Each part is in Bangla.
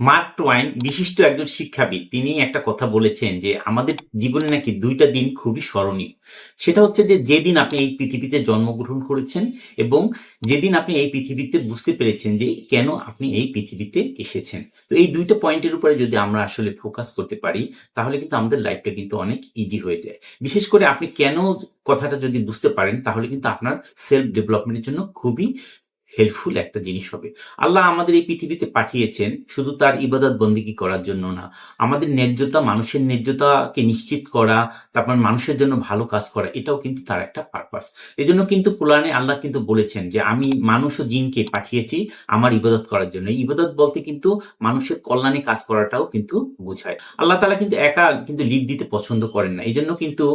মার্ক টোয়াইন বিশিষ্ট একজন শিক্ষাবিদ, তিনি একটা কথা বলেছেন যে আমাদের জীবনে নাকি দুইটা দিন খুবই স্মরণীয়। সেটা হচ্ছে যে যেদিন আপনি এই পৃথিবীতে জন্মগ্রহণ করেছেন এবং যেদিন আপনি এই পৃথিবীতে বুঝতে পেরেছেন যে কেন আপনি এই পৃথিবীতে এসেছেন। তো এই দুইটা পয়েন্টের উপরে যদি আমরা আসলে ফোকাস করতে পারি, তাহলে কিন্তু আমাদের লাইফটা কিন্তু অনেক ইজি হয়ে যায়। বিশেষ করে আপনি কেন কথাটা যদি বুঝতে পারেন, তাহলে কিন্তু আপনার সেলফ ডেভেলপমেন্টের জন্য খুবই হেল্পফুল একটা জিনিস হবে। আল্লাহ আমাদের এই পৃথিবীতে পাঠিয়েছেন শুধু তার ইবাদত বন্দিগি করার জন্য না, আমাদের ন্যায্যতা, মানুষের ন্যায্যতাকে নিশ্চিত করা, তারপর মানুষের জন্য ভালো কাজ করা, এটাও কিন্তু তার একটা পারপাস এই জন্য কিন্তু কোরআনে আল্লাহ কিন্তু বলেছেন যে, আমি মানুষ ও জিনকে পাঠিয়েছি আমার ইবাদত করার জন্য। ইবাদত বলতে কিন্তু মানুষের কল্যাণে কাজ করাটাও কিন্তু বোঝায়। আল্লাহ তালা কিন্তু একা কিন্তু লিড দিতে পছন্দ করেন না। এই জন্য কিন্তু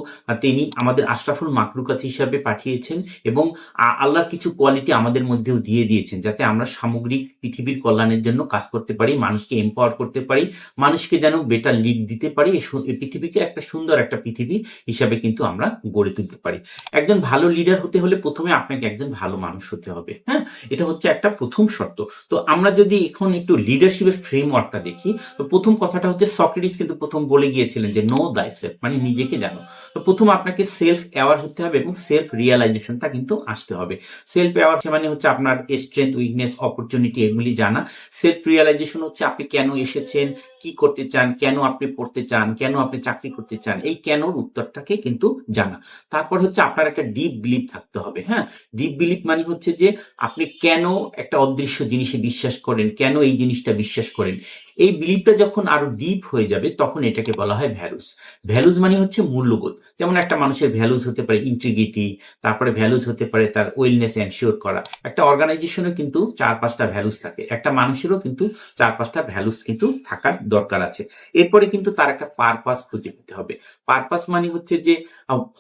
তিনি আমাদের আশরাফুল মাকলুকাত হিসাবে পাঠিয়েছেন এবং আল্লাহর কিছু কোয়ালিটি আমাদের মধ্যেও দিয়ে দিয়েছেন যাতে আমরা সামগ্রিক পৃথিবীর কল্যাণের জন্য কাজ করতে পারি, মানুষকে এম্পাওয়ার করতে পারি, মানুষকে যেন বেটার লিড দিতে পারি এই পৃথিবীকে একটা সুন্দর একটা পৃথিবী হিসাবে কিন্তু আমরা গড়ে তুলতে পারি। একজন ভালো লিডার হতে হলে প্রথমে আপনাকে একজন ভালো মানুষ হতে হবে হ্যাঁ? এটা হচ্ছে একটা প্রথম শর্ত। তো আমরা যদি এখন একটু লিডারশিপের ফ্রেমওয়ার্কটা দেখি, তো প্রথম কথাটা হচ্ছে সক্রেটিস কিন্তু প্রথম বলে গিয়েছিলেন যে নো দাই সেলফ মানে নিজেকে জানো। তো প্রথম আপনাকে সেলফ অ্যাওয়ার হতে হবে এবং সেলফ রিয়েলাইজেশনটা কিন্তু আসতে হবে। সেলফ অ্যাওয়ার মানে হচ্ছে আপনার স্ট্রেংথ উইকনেস অপরচুনিটি এগুলি জানা। সেলফ রিয়েলাইজেশন হচ্ছে আপনি কেন এসেছেন, কি করতে চান, কেন আপনি পড়তে চান, কেন আপনি চাকরি করতে চান, এই কেন উত্তরটাকে কিন্তু জানা। তারপর হচ্ছে আপনার একটা ডিপ বিলিভ থাকতে হবে হ্যাঁ? ডিপ বিলিভ মানে হচ্ছে যে আপনি কেন একটা অদৃশ্য জিনিসে বিশ্বাস করেন, কেন এই জিনিসটা বিশ্বাস করেন? এই বিলিভটা যখন আরও ডিপ হয়ে যাবে, তখন এটাকে বলা হয় ভ্যালুস ভ্যালুস মানে হচ্ছে মূল্যবোধ। যেমন একটা মানুষের ভ্যালুস হতে পারে ইন্টিগ্রিটি তারপরে ভ্যালুস হতে পারে তার ওয়েলনেস এনশিওর করা। একটা অর্গানাইজেশনও কিন্তু চার পাঁচটা ভ্যালুস থাকে। একটা মানুষেরও কিন্তু চার পাঁচটা ভ্যালুস কিন্তু থাকার দরকার আছে। এরপরে কিন্তু তার একটা পারপাস খুঁজে পেতে হবে। পারপাস মানে হচ্ছে যে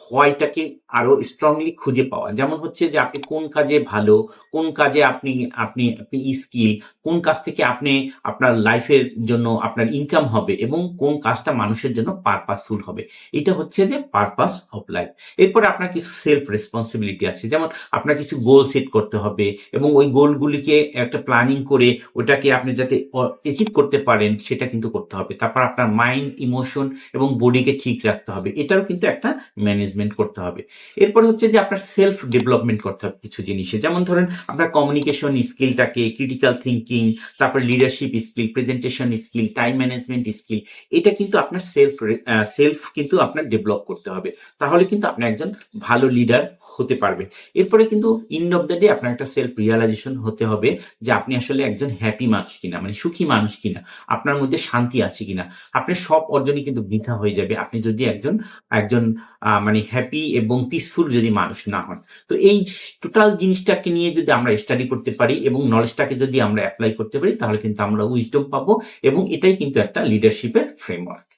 হোয়াইটাকে আরও স্ট্রংলি খুঁজে পাওয়া। যেমন হচ্ছে যে, আপনি কোন কাজে ভালো, কোন কাজে আপনি আপনি আপনি স্কিল কোন কাজ থেকে আপনি আপনার লাইফের জন্য আপনার ইনকাম হবে এবং কোন কাজটা মানুষের জন্য পারপাসফুল হবে। এটা হচ্ছে যে পারপাস অফ লাইফ এরপরে আপনার কিছু সেলফ রেসপন্সিবিলিটি আছে। যেমন আপনার কিছু গোল সেট করতে হবে এবং ওই গোলগুলিকে একটা প্ল্যানিং করে ওটাকে আপনি যাতে অ্যাচিভ করতে পারেন, সেটা কিন্তু করতে হবে। তারপর আপনার মাইন্ড ইমোশন এবং বডিকে ঠিক রাখতে হবে। এটারও কিন্তু একটা ম্যানেজমেন্ট করতে হবে। এরপরে হচ্ছে যে আপনার সেলফ ডেভেলপমেন্ট করতে হবে কিছু জিনিসে। যেমন ধরেন আপনার কমিউনিকেশন স্কিলটাকে ক্রিটিক্যাল থিঙ্কিং তারপর leadership skill presentation skill time management skill এটা কিন্তু আপনার সেলফ সেলফ কিন্তু আপনার ডেভেলপ করতে হবে। তাহলে কিন্তু আপনি একজন ভালো লিডার হতে পারবেন। এরপরে কিন্তু ইন্ড অফ দ্য ডে আপনার একটা সেলফ রিয়ালাইজেশন হতে হবে যে আপনি আসলে একজন হ্যাপি মানুষ কিনা মানে সুখী মানুষ কিনা, আপনার মধ্যে শান্তি আছে কিনা। আপনার সব অর্জনই কিন্তু বৃথা হয়ে যাবে, আপনি যদি একজন একজন মানে হ্যাপি এবং পিসফুল যদি মানুষ না হন। তো এই টোটাল জিনিসটাকে নিয়ে যদি আমরা স্টাডি করতে পারি এবং নলেজটাকে যদি আমরা অ্যাপ্লাই করতে পারি, তাহলে কিন্তু আমরা উইজডম পাবো এবং এটাই কিন্তু একটা লিডারশিপের ফ্রেমওয়ার্ক